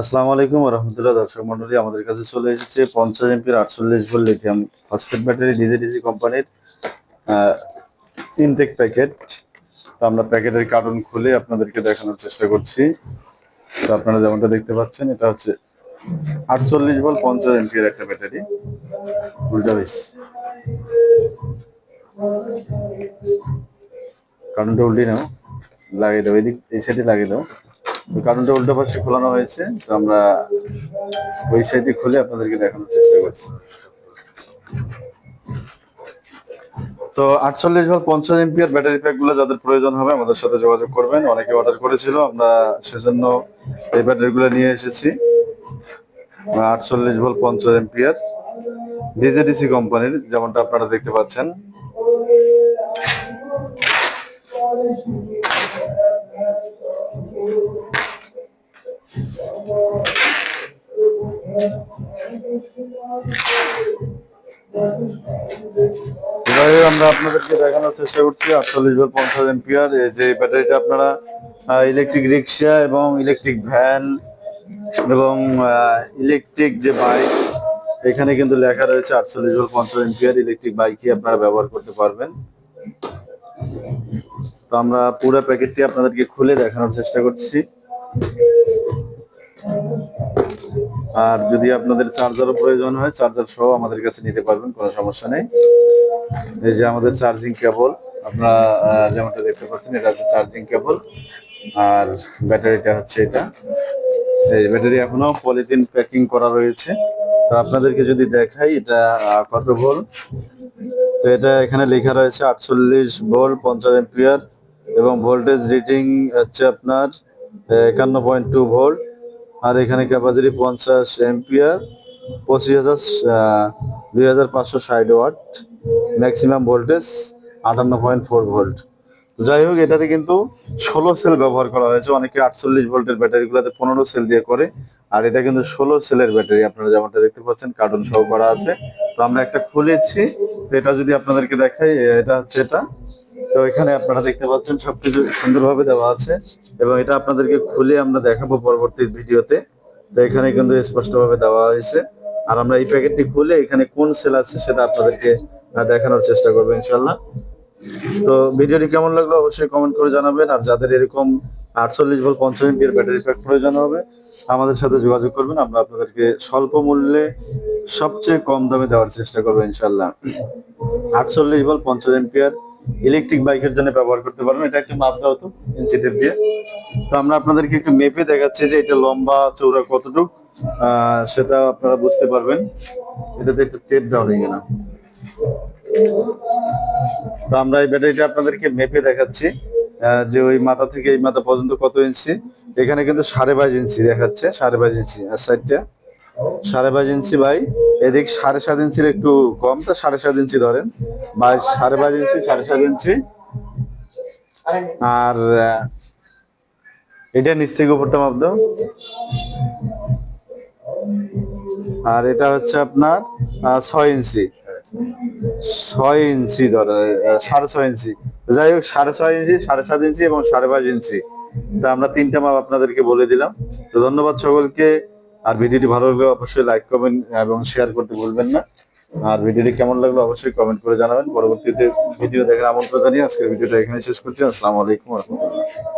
আসসালামু আলাইকুম রহমতুল্লাহ। দর্শক মন্ডলী আমাদের কাছে চলে এসেছে পঞ্চাশ এমপির আটচল্লিশ volt lithium phosphate battery DJ DC কোম্পানির ইনটেক প্যাকেট তো আমরা প্যাকেটের কার্টুন খুলে আপনাদেরকে দেখানোর চেষ্টা করছি। তো আপনারা যেমনটা দেখতে পাচ্ছেন, এটা হচ্ছে আটচল্লিশ ভোল্ট পঞ্চাশ এমপির একটা ব্যাটারি উল্টা হয়েছে কার্টুনটা উল্টে নাও, লাগিয়ে দাও। এদিক এই সাইডে লাগিয়ে দাও। তো কার্টুনটা উল্টো পাশে খোলানো হয়েছে, তো আমরা ওই সাইডে খুলে আপনাদেরকে দেখানোর চেষ্টা করছি। তো আটচল্লিশ ভোল্ট পঞ্চাশ এমপিয়ার ব্যাটারি প্যাকগুলো যাদের প্রয়োজন হবে আমাদের সাথে যোগাযোগ করবেন। অনেকে অর্ডার করেছিল, আমরা সেজন্য এই ব্যাটারি গুলো নিয়ে এসেছি। আটচল্লিশ ভোল্ট পঞ্চাশ এমপিয়ার ডিজেডিসি কোম্পানির যেমনটা আপনারা দেখতে পাচ্ছেন। এবারে আমরা আপনাদেরকে দেখানোর চেষ্টা করছি আটচল্লিশ ভোল্ট পঞ্চাশ এম্পিয়ার যে ব্যাটারিটা আপনারা ইলেকট্রিক রিক্সা এবং ইলেকট্রিক ভ্যান এবং ইলেকট্রিক যে বাইক এখানে কিন্তু লেখা রয়েছে আটচল্লিশ ভোল্ট পঞ্চাশ এম্পিয়ার ইলেকট্রিক বাইকই আপনারা ব্যবহার করতে পারবেন। তো আমরা পুরো প্যাকেটটি আপনাদেরকে খুলে দেখানোর চেষ্টা করছি। আর যদি আপনাদের চার্জারও প্রয়োজন হয় চার্জার সহ আমাদের কাছে নিতে পারবেন, কোনো সমস্যা নেই। এই যে আমাদের চার্জিং কেবল আপনারা যেমনটা দেখতে পাচ্ছেন, এটা হচ্ছে চার্জিং কেবল আর ব্যাটারিটা হচ্ছে এটা। এই ব্যাটারি এখনও পলিথিন প্যাকিং করা রয়েছে। তো আপনাদেরকে যদি দেখাই, এটা কত ভোল্ট? তো এটা এখানে লেখা রয়েছে আটচল্লিশ ভোল্ট পঞ্চাশ এম্পিয়ার এবং ভোল্টেজ রিডিং হচ্ছে আপনার একান্ন পয়েন্ট টু ভোল্ট। আর এখানে ক্যাপাসিটি পঞ্চাশ এম্পিয়ার পঁচিশ হাজার দুই হাজার পাঁচশো ষাট ওয়াট ম্যাক্সিমাম ভোল্টেজ আটান্ন পয়েন্ট ফোর ভোল্ট যাই হোক, এটাতে কিন্তু ষোলো সেল ব্যবহার করা হয়েছে। অনেকে আটচল্লিশ ভোল্টের ব্যাটারিগুলোতে পনেরো সেল দিয়ে করে, আর এটা কিন্তু ষোলো সেলের ব্যাটারি আপনারা যেমনটা দেখতে পাচ্ছেন কার্টুন সহ করা আছে। তো আমরা একটা খুলেছি। তো এটা যদি আপনাদেরকে দেখাই, এটা হচ্ছে এটা। তো এখানে আপনারা দেখতে পাচ্ছেন সবকিছু সুন্দরভাবে দেওয়া আছে এবং এটা আপনাদেরকে খুলে আমরা দেখাবো পরবর্তী ভিডিওতে। তো এখানে কিন্তু স্পষ্টভাবে দেওয়া হয়েছে। আর আমরা এই প্যাকেটটি খুলে এখানে কোন সেল আছে সেটা আপনাদেরকে দেখানোর চেষ্টা করব ইনশাল্লাহ তো ভিডিওটি কেমন লাগল অবশ্যই কমেন্ট করে জানাবেন। আর যাদের এরকম আটচল্লিশ ভোল্ট পঞ্চাশ এমপির ব্যাটারি প্যাক প্রয়োজন হবে, আমাদের সাথে যোগাযোগ করবেন। আমরা আপনাদেরকে স্বল্প মূল্যে সবচেয়ে কম দামে দেওয়ার চেষ্টা করব ইনশাল্লাহ আটচল্লিশ ভোল্ট পঞ্চাশ এম্পিয়ার ইলেকট্রিক বাইকের জন্য ব্যবহার করতে পারবেন এটা একটু মাপ দাও তো ইঞ্চি টেপ দিয়ে। তো আমরা আপনাদেরকে একটু মেপে দেখাচ্ছি যে এটা লম্বা চৌড়া কতটুক। সেটা আপনারা বুঝতে পারবেন। এটাতে একটু টেপ দাও নেই না তো আমরা এই ব্যাটারিটা আপনাদেরকে মেপে দেখাচ্ছি। যে ওই মাথা থেকে এই মাথা পর্যন্ত কত ইঞ্চি এখানে কিন্তু সাড়ে বাইশ ইঞ্চি দেখাচ্ছে, সাড়ে বাইশ ইঞ্চি আর সাইডটা সাড়ে বাইশ ইঞ্চি বাই এদিক সাড়ে সাত ইঞ্চির একটু কম, তো সাড়ে সাত ইঞ্চি ধরেন। বাইশ, সাড়ে পাঁচ ইঞ্চি, সাড়ে সাত ইঞ্চি। আর এটা নিচ থেকে উপরটা মাপ দাও। আর এটা হচ্ছে আপনার ছয় ইঞ্চি। ছয় ইঞ্চি ধরো সাড়ে ছয় ইঞ্চি। যাই হোক, সাড়ে ছয় ইঞ্চি, সাড়ে সাত ইঞ্চি এবং সাড়ে পাঁচ ইঞ্চি। তা আমরা তিনটা মাপ আপনাদেরকে বলে দিলাম। তো ধন্যবাদ সকলকে। আর ভিডিওটি ভালো লাগলে অবশ্যই লাইক কমেন্ট এবং শেয়ার করতে ভুলবেন না। আর ভিডিওটি কেমন লাগল অবশ্যই কমেন্ট করে জানাবেন। পরবর্তীতে ভিডিও দেখার আমন্ত্রণ জানিয়ে আজকের ভিডিওটা এখানে শেষ করছি। আসসালামু আলাইকুম রহমতুল্লাহ।